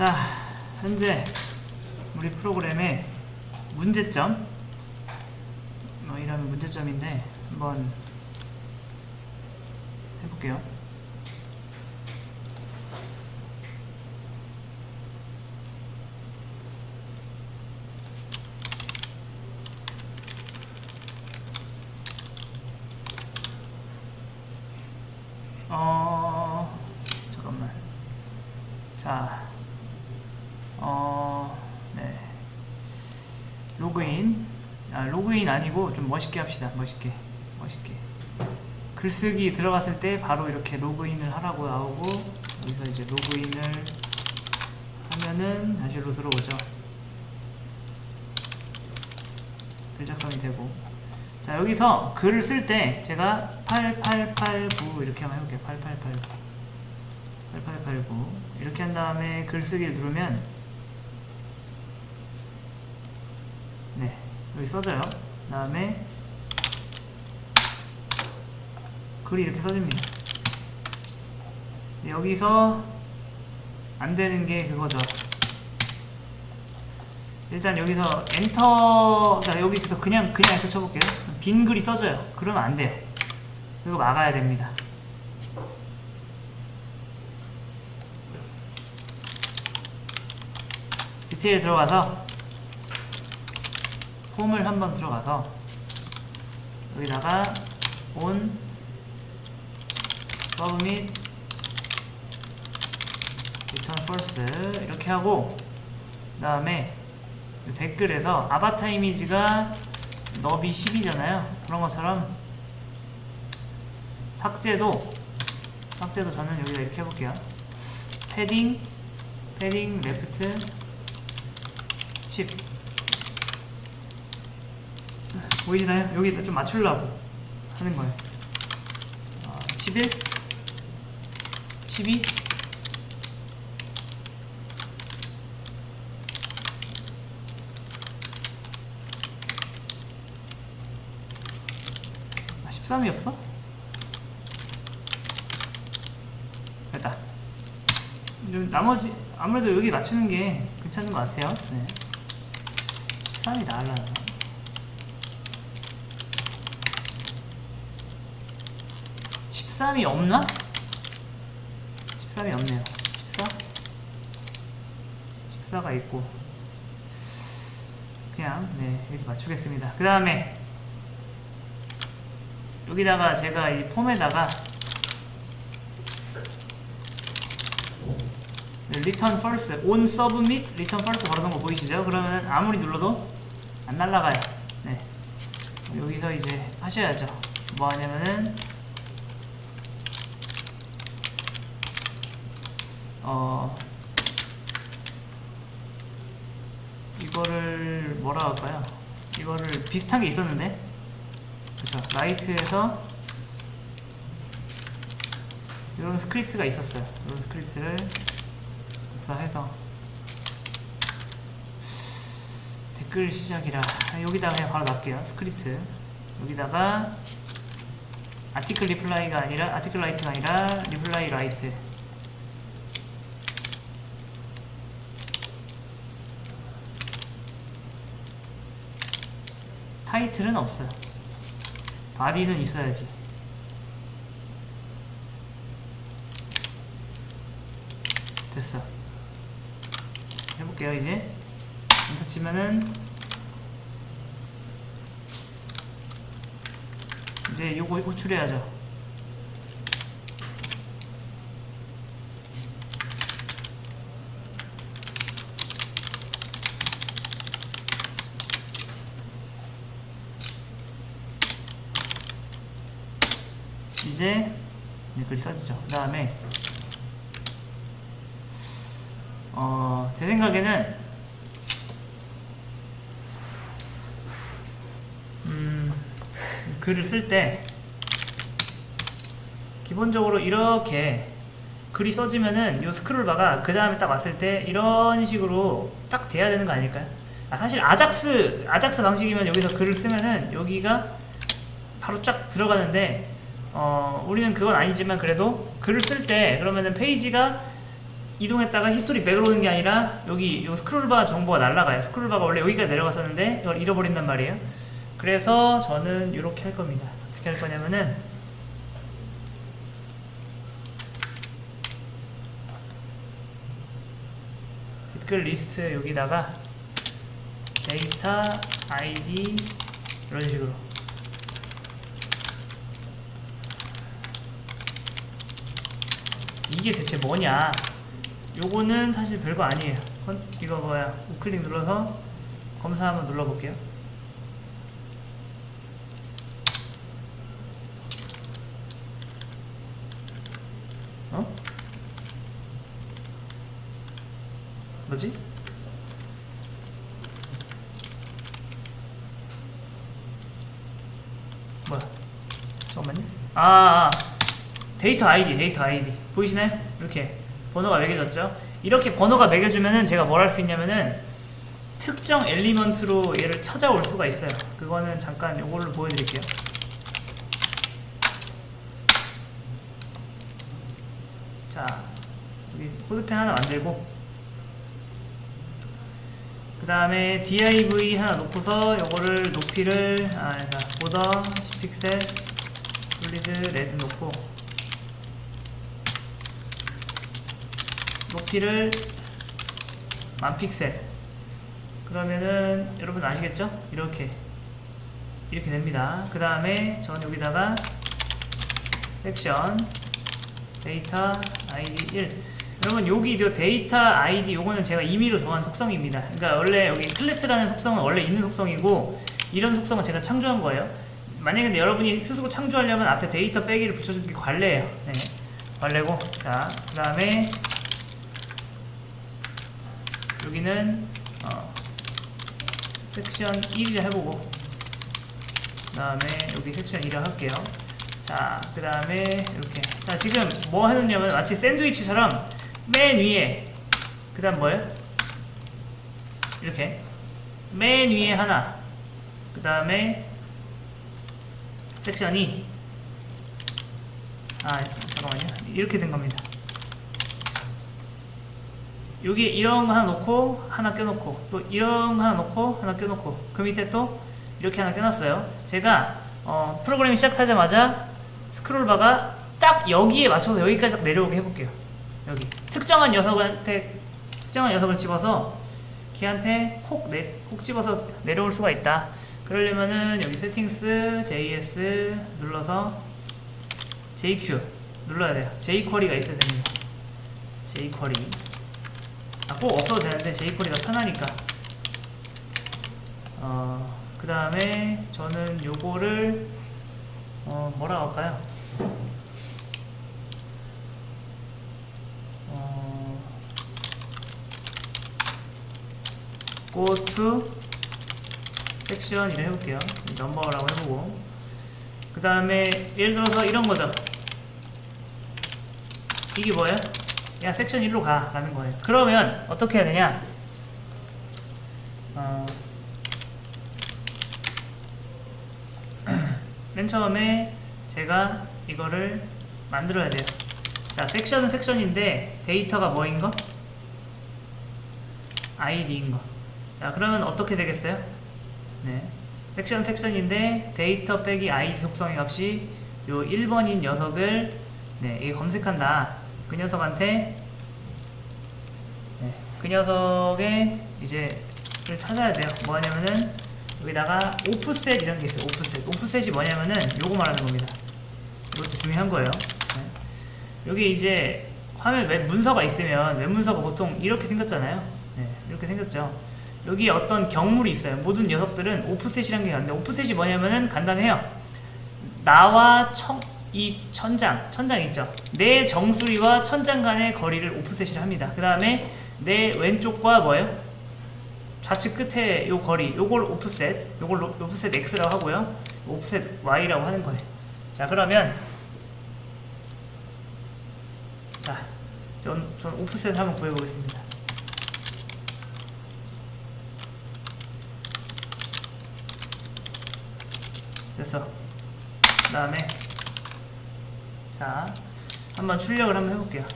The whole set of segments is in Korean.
자, 현재 우리 프로그램의 문제점 뭐 이런 문제점인데 한번 해볼게요. 어 잠깐만. 자, 어, 네. 로그인. 아, 로그인 아니고 좀 멋있게 합시다. 멋있게. 멋있게. 글쓰기 들어갔을 때 바로 이렇게 로그인을 하라고 나오고, 여기서 이제 로그인을 하면은 다시 로 들어오죠. 글 작성이 되고. 자, 여기서 글을 쓸 때 제가 8889 이렇게 한번 해볼게요. 8889. 8889 이렇게 한 다음에 글쓰기를 누르면 네 여기 써져요. 그 다음에 글이 이렇게 써집니다. 네, 여기서 안 되는 게 그거죠. 일단 여기서 엔터 자 여기서 그냥 그냥 엔터 쳐볼게요. 빈 글이 써져요. 그러면 안 돼요. 이거 막아야 됩니다. 디테일 들어가서 폼을 한번 들어가서 여기다가 on submit 이렇게 하고 그 다음에 댓글에서 아바타 이미지가 너비 10이잖아요. 그런 것처럼 삭제도 삭제도 저는 여기다 이렇게 해볼게요. 패딩 패딩 레프트 10 보이시나요? 여기 좀 맞추려고 하는 거예요 어, 11 12 아, 13이었어? 됐다 좀 나머지 아무래도 여기 맞추는 게 괜찮은 것 같아요 네. 13이 나으려나 13이 없나? 13이 없네요 14? 14가 있고 그냥 네 이렇게 맞추겠습니다 그 다음에 여기다가 제가 이 폼에다가 리턴 펄스 온 서브밋 리턴 펄스 걸어놓은 거 보이시죠? 그러면 아무리 눌러도 안 날라가요. 네. 여기서 이제 하셔야죠. 뭐 하냐면은 어 이거를 뭐라 할까요? 이거를 비슷한 게 있었는데? 그래서 라이트에서 이런 스크립트가 있었어요. 이런 스크립트를 복사해서 댓글 시작이라. 아, 여기다가 그냥 바로 놔게요. 스크립트. 여기다가 아티클 리플라이가 아니라 아티클 라이트가 아니라 리플라이 라이트 타이틀은 없어요. 바디는 있어야지. 됐어. 해볼게요 이제. 엔터 치면은 이제 요거 호출해야죠 이제 네, 글이 써지죠 그 다음에 어, 제 생각에는 음, 글을 쓸 때 기본적으로 이렇게 글이 써지면은 요 스크롤 바가 그 다음에 딱 왔을 때 이런 식으로 딱 돼야 되는 거 아닐까요? 아, 사실 아작스 아작스 방식이면 여기서 글을 쓰면은 여기가 바로 쫙 들어가는데 어, 우리는 그건 아니지만 그래도 글을 쓸 때 그러면은 페이지가 이동했다가 히스토리 백으로 오는 게 아니라 여기 요 스크롤바 정보가 날라가요. 스크롤바가 원래 여기까지 내려갔었는데 이걸 잃어버린단 말이에요. 그래서 저는 이렇게 할 겁니다. 어떻게 할 거냐면은 댓글 리스트 여기다가 데이터 아이디 이런 식으로 이게 대체 뭐냐 요거는 사실 별거 아니에요 컨- 이거 뭐야 우클릭 눌러서 검사 한번 눌러볼게요 어? 뭐지? 뭐야? 잠깐만요. 아, 아, 데이터 아이디, 데이터 아이디 보이시나요? 이렇게 번호가 매겨졌죠. 이렇게 번호가 매겨주면은 제가 뭘 할 수 있냐면은 특정 엘리먼트로 얘를 찾아올 수가 있어요. 그거는 잠깐 이걸로 보여드릴게요. 자, 여기 코드펜 하나 만들고 그 다음에 div 하나 놓고서 요거를 높이를 아, 자, 보더 10픽셀 솔리드 레드 놓고 높이를 만 픽셀 그러면은 여러분 아시겠죠? 이렇게 이렇게 됩니다. 그 다음에 전 여기다가 섹션 데이터 아이디 1 여러분 여기 이 데이터 아이디 요거는 제가 임의로 정한 속성입니다. 그러니까 원래 여기 클래스라는 속성은 원래 있는 속성이고 이런 속성은 제가 창조한 거예요. 만약에 근데 여러분이 스스로 창조하려면 앞에 데이터 빼기를 붙여주는 게 관례예요. 네. 관례고 자 그 다음에 여기는 어, 섹션 1을 해보고 그 다음에 여기 섹션 1을 할게요. 자, 그 다음에 이렇게. 자, 지금 뭐 해놓냐면 마치 샌드위치처럼 맨 위에, 그 다음 뭐예요? 이렇게. 맨 위에 하나. 그 다음에 섹션 2. 아, 잠깐만요. 이렇게 된 겁니다. 여기 이런 거 하나 놓고 하나 껴놓고 또 이런 거 하나 놓고 하나 껴놓고 그 밑에 또 이렇게 하나 껴놨어요. 제가 어, 프로그램이 시작하자마자 스크롤바가 딱 여기에 맞춰서 여기까지 딱 내려오게 해볼게요. 여기 특정한 녀석한테 특정한 녀석을 집어서 걔한테 콕, 내, 콕 집어서 내려올 수가 있다. 그러려면은 여기 세팅스 JS 눌러서 JQ 눌러야 돼요. jQuery가 있어야 됩니다. jQuery 아, 꼭 없어도 되는데 jQuery가 편하니까 어, 그 다음에 저는 요거를 어, 뭐라 할까요? 어, go to section 이래 해볼게요. 넘버라고 해보고 그 다음에 예를 들어서 이런 거죠. 이게 뭐예요? 야 섹션 1로 가 라는 거예요. 그러면 어떻게 해야 되냐? 어, 맨 처음에 제가 이거를 만들어야 돼요. 자, 섹션은 섹션인데 데이터가 뭐인 거? 아이디인 거. 자, 그러면 어떻게 되겠어요? 네. 섹션 섹션인데 데이터 빼기 아이디 속성의 값이 요 1번인 녀석을 네, 이게 검색한다. 그 녀석한테 네, 그 녀석의 이제 를 찾아야 돼요. 뭐 하냐면은 여기다가 오프셋 이런 게 있어요. 오프셋. 오프셋이 뭐냐면은 요거 말하는 겁니다. 이것도 중요한 거예요. 네. 여기 이제 화면 웹 문서가 있으면 웹 문서가 보통 이렇게 생겼잖아요. 네, 이렇게 생겼죠. 여기 어떤 경물이 있어요. 모든 녀석들은 오프셋이라는 게 있는데 오프셋이 뭐냐면은 간단해요. 나와 청, 이 천장, 천장 있죠. 내 정수리와 천장 간의 거리를 오프셋이라 합니다. 그 다음에 내 왼쪽과 뭐예요? 좌측 끝에 요 거리, 요걸 오프셋, 요걸 로- 오프셋 X라고 하고요. 오프셋 Y라고 하는 거예요. 자, 그러면 자, 전, 전 오프셋 한번 구해보겠습니다. 됐어. 그 다음에 자, 한번 출력을 한번 해볼게요.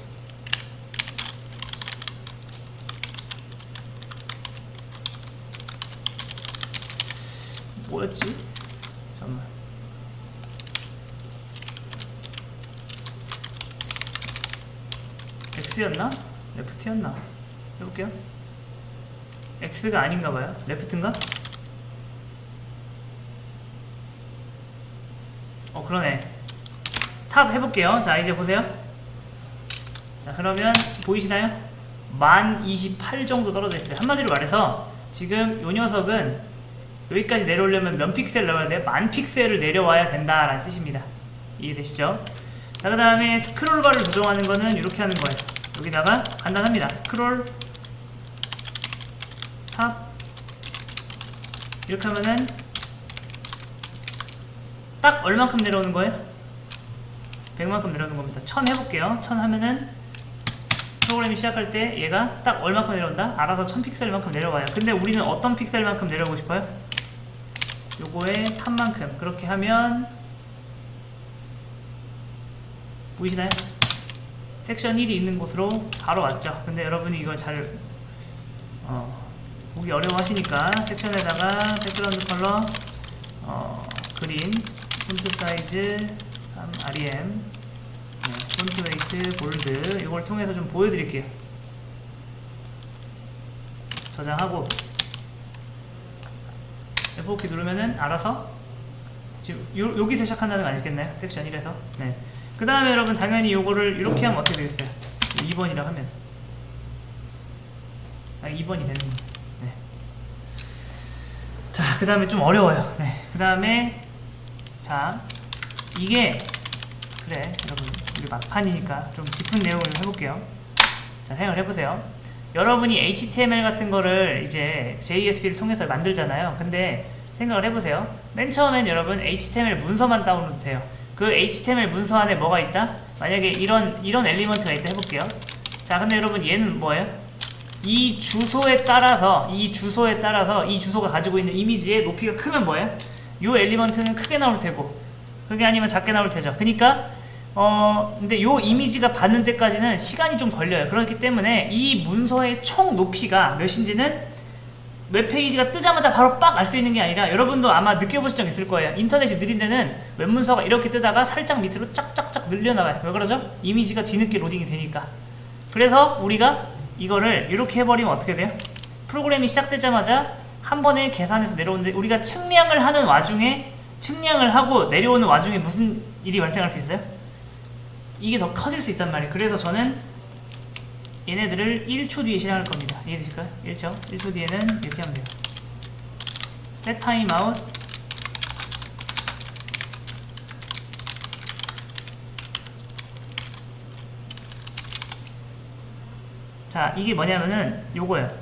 뭐였지? 잠깐만. X였나? 레프트였나? 해볼게요. X가 아닌가 봐요. 레프트인가? 어, 그러네. 탑 해볼게요. 자, 이제 보세요. 자, 그러면 보이시나요? 만 28 정도 떨어져 있어요. 한마디로 말해서 지금 요 녀석은 여기까지 내려오려면 몇 픽셀 넣어야 돼요? 만 픽셀을 내려와야 된다라는 뜻입니다. 이해되시죠? 자, 그 다음에 스크롤 바를 조정하는 거는 이렇게 하는 거예요. 여기다가 간단합니다. 스크롤 탑 이렇게 하면은 딱 얼만큼 내려오는 거예요? 100만큼 내려오는 겁니다. 1000 해볼게요. 1000 하면은 프로그램이 시작할 때 얘가 딱 얼만큼 내려온다? 알아서 1000 픽셀만큼 내려와요. 근데 우리는 어떤 픽셀만큼 내려오고 싶어요? 요거의 탑만큼. 그렇게 하면 보이시나요? 섹션 1이 있는 곳으로 바로 왔죠. 근데 여러분이 이걸 잘 어, 보기 어려워하시니까 섹션에다가 백그라운드 컬러 어, 그린 폰트 사이즈 3 REM 네, 폰트 웨이트 볼드 이걸 통해서 좀 보여드릴게요. 저장하고 F4키 누르면은 알아서 지금 요, 여기서 시작한다는 거 아니겠나요? 섹션 1에서 네. 그 다음에 여러분 당연히 요거를 이렇게 하면 어떻게 되겠어요? 2번이라 하면 아 2번이 되는 거예요 네. 자, 그 다음에 좀 어려워요. 네. 그 다음에, 자, 이게, 그래, 여러분, 우리 막판이니까 좀 깊은 내용을 좀 해볼게요. 자, 생각을 해보세요. 여러분이 HTML 같은 거를 이제 JSP를 통해서 만들잖아요. 근데 생각을 해보세요. 맨 처음엔 여러분 HTML 문서만 다운로드 돼요. 그 HTML 문서 안에 뭐가 있다? 만약에 이런, 이런 엘리먼트가 있다 해볼게요. 자, 근데 여러분 얘는 뭐예요? 이 주소에 따라서 이 주소에 따라서 이 주소가 가지고 있는 이미지의 높이가 크면 뭐예요? 이 엘리먼트는 크게 나올 테고 그게 아니면 작게 나올 테죠. 그러니까 어 근데 요 이미지가 받는 데까지는 시간이 좀 걸려요. 그렇기 때문에 이 문서의 총 높이가 몇인지는 웹페이지가 뜨자마자 바로 빡 알 수 있는 게 아니라 여러분도 아마 느껴보신 적 있을 거예요. 인터넷이 느린 데는 웹문서가 이렇게 뜨다가 살짝 밑으로 쫙쫙쫙 늘려나가요. 왜 그러죠? 이미지가 뒤늦게 로딩이 되니까. 그래서 우리가 이거를 이렇게 해버리면 어떻게 돼요? 프로그램이 시작되자마자 한 번에 계산해서 내려오는데 우리가 측량을 하는 와중에 측량을 하고 내려오는 와중에 무슨 일이 발생할 수 있어요? 이게 더 커질 수 있단 말이에요. 그래서 저는 얘네들을 1초 뒤에 실행할 겁니다. 이해되실까요? 1초. 1초 뒤에는 이렇게 하면 돼요. set time out 자, 이게 뭐냐면은 요거예요.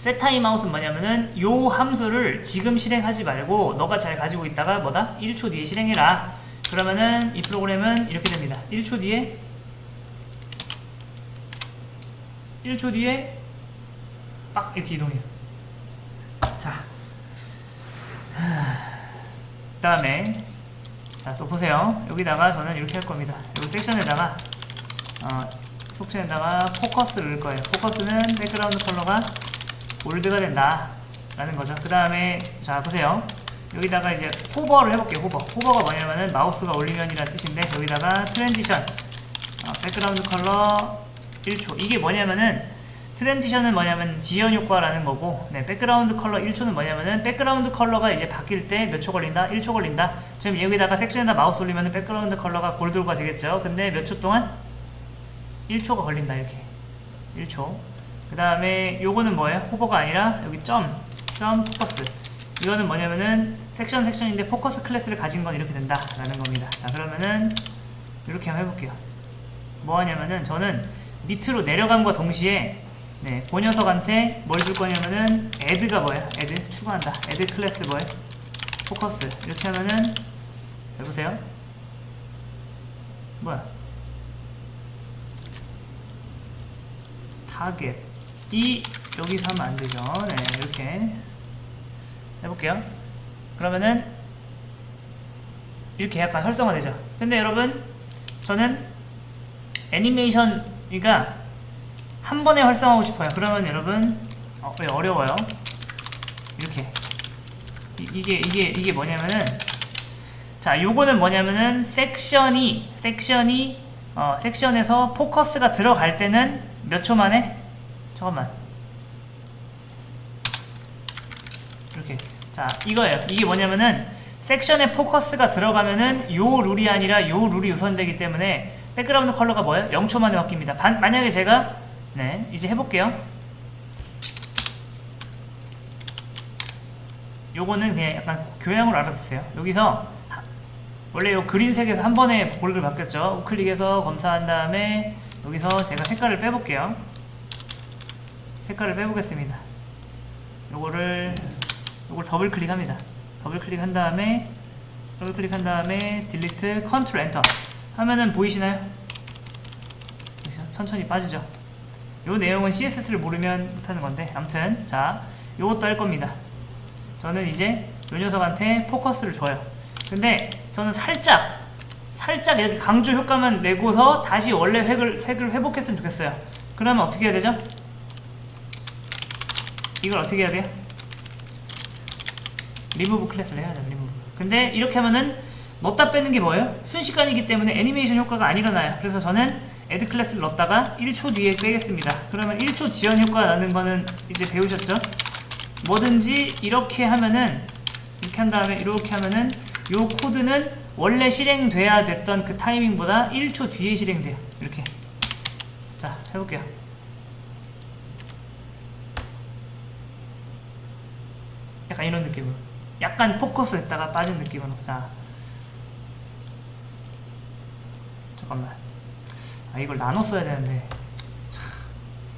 set time out은 뭐냐면은 요 함수를 지금 실행하지 말고 너가 잘 가지고 있다가 뭐다? 1초 뒤에 실행해라. 그러면은 이 프로그램은 이렇게 됩니다. 1초 뒤에 1초 뒤에 빡 이렇게 이동해요. 자, 그 다음에 자 또 보세요. 여기다가 저는 이렇게 할 겁니다. 여기 섹션에다가 어, 속션에다가 포커스를 넣을 거예요. 포커스는 백그라운드 컬러가 골드가 된다 라는 거죠. 그 다음에 자 보세요. 여기다가 이제 호버를 해볼게요. 호버. 호버가 뭐냐면은 마우스가 올리면이라는 뜻인데 여기다가 트랜지션 어, 백그라운드 컬러 1초 이게 뭐냐면은 트랜지션은 뭐냐면 지연 효과라는 거고 네, 백그라운드 컬러 1초는 뭐냐면은 백그라운드 컬러가 이제 바뀔 때 몇 초 걸린다? 1초 걸린다. 지금 여기다가 섹션에다 마우스 올리면은 백그라운드 컬러가 골드가 되겠죠. 근데 몇 초 동안 1초가 걸린다 이렇게 1초 그 다음에 요거는 뭐예요? 호버가 아니라 여기 점, 점 포커스 이거는 뭐냐면은 섹션 섹션인데 포커스 클래스를 가진 건 이렇게 된다 라는 겁니다 자 그러면은 이렇게 한번 해볼게요 뭐 하냐면은 저는 밑으로 내려감과 동시에 네, 그 녀석한테 뭘 줄 거냐면은 add가 뭐야? add 추가한다 add 클래스 뭐예요? 포커스 이렇게 하면은 잘 보세요 뭐야 타겟 이 여기서 하면 안 되죠. 네, 이렇게 해볼게요. 그러면은 이렇게 약간 활성화되죠. 근데 여러분 저는 애니메이션이가 한 번에 활성화하고 싶어요. 그러면 여러분 어, 왜 어려워요? 이렇게 이, 게 이게 이게 뭐냐면은 자 요거는 뭐냐면은 섹션이 섹션이 어 섹션에서 포커스가 들어갈 때는 몇 초 만에 잠깐만 이렇게 자 이거예요. 이게 뭐냐면은 섹션에 포커스가 들어가면은 요 룰이 아니라 요 룰이 우선되기 때문에 백그라운드 컬러가 뭐예요? 0초 만에 바뀝니다. 반- 만약에 제가 네 이제 해볼게요. 요거는 그냥 약간 교양으로 알아두세요. 여기서 하- 원래 요 그린색에서 한 번에 볼을 바뀌었죠. 우클릭해서 검사한 다음에 여기서 제가 색깔을 빼볼게요. 색깔을 빼보겠습니다. 요거를 요걸 더블 클릭합니다. 더블 클릭한 다음에 더블 클릭한 다음에 딜리트 컨트롤 엔터. 하면은 보이시나요? 천천히 빠지죠? 요 내용은 CSS를 모르면 못하는 건데 아무튼 자 요것도 할 겁니다. 저는 이제 요 녀석한테 포커스를 줘요. 근데 저는 살짝 살짝 이렇게 강조 효과만 내고서 다시 원래 색을, 색을 회복했으면 좋겠어요. 그러면 어떻게 해야 되죠? 이걸 어떻게 해야 돼요? 리무브 클래스를 해야죠 리무브. 근데 이렇게 하면은 넣었다 빼는 게 뭐예요? 순식간이기 때문에 애니메이션 효과가 안 일어나요. 그래서 저는 애드 클래스를 넣었다가 1초 뒤에 빼겠습니다. 그러면 1초 지연 효과 나는 거는 이제 배우셨죠? 뭐든지 이렇게 하면은 이렇게 한 다음에 이렇게 하면은 요 코드는 원래 실행돼야 됐던 그 타이밍보다 1초 뒤에 실행돼요. 이렇게. 자 해볼게요. 약간 이런 느낌으로 약간 포커스 했다가 빠진 느낌으로 자. 잠깐만. 아 이걸 나눠 써야 되는데. 참,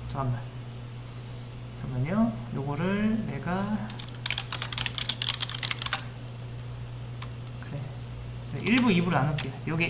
잠깐만. 잠깐만요. 요거를 내가 그래. 1부 2부로 나눌게요. 요게